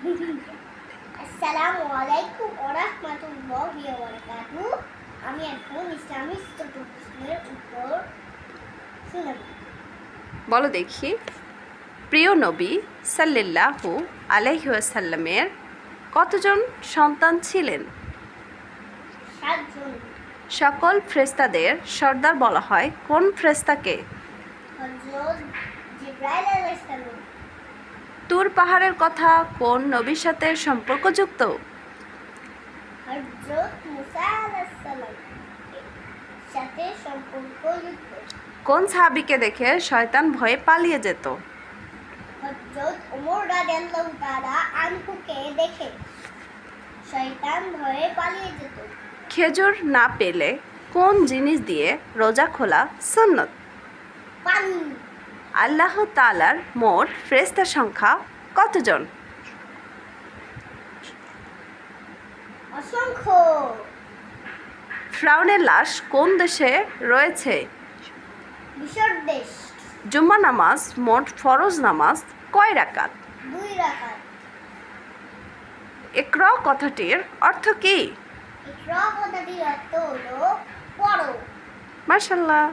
আসসালামু আলাইকুম ওয়া রাহমাতুল্লাহি ওয়া বারাকাতুহু আমি এখন ইসলামী চতুর্থ প্রশ্নের উত্তর শুনাব বলো দেখি। প্রিয় নবী সাল্লাল্লাহু আলাইহাসাল্লামের কতজন সন্তান ছিলেন? সাতজন। সকল ফ্রেস্তাদের সর্দার বলা হয় কোন ফ্রেস্তাকে? তুর পাহাড়ের কথা কোন নবীর সাথে সম্পর্কযুক্ত? কোন সাহাবিকে দেখে শয়তান ভয়ে পালিয়ে যেত? দেখে শয়তান ভয়ে পালিয়ে খেজুর না পেলে কোন জিনিস দিয়ে রোজা খোলা সুন্নত? আল্লাহ তালার মোট ফ্রেস্তার সংখ্যা কতজন? অসংখ্য। ফ্রাউনের লাশ কোন দেশে রয়েছে? জুম্মা নামাজ মোট ফরজ নামাজ কয় রাকাত? দুই রাকাত। একর কথাটির অর্থ কি? মার্শাল্লাহ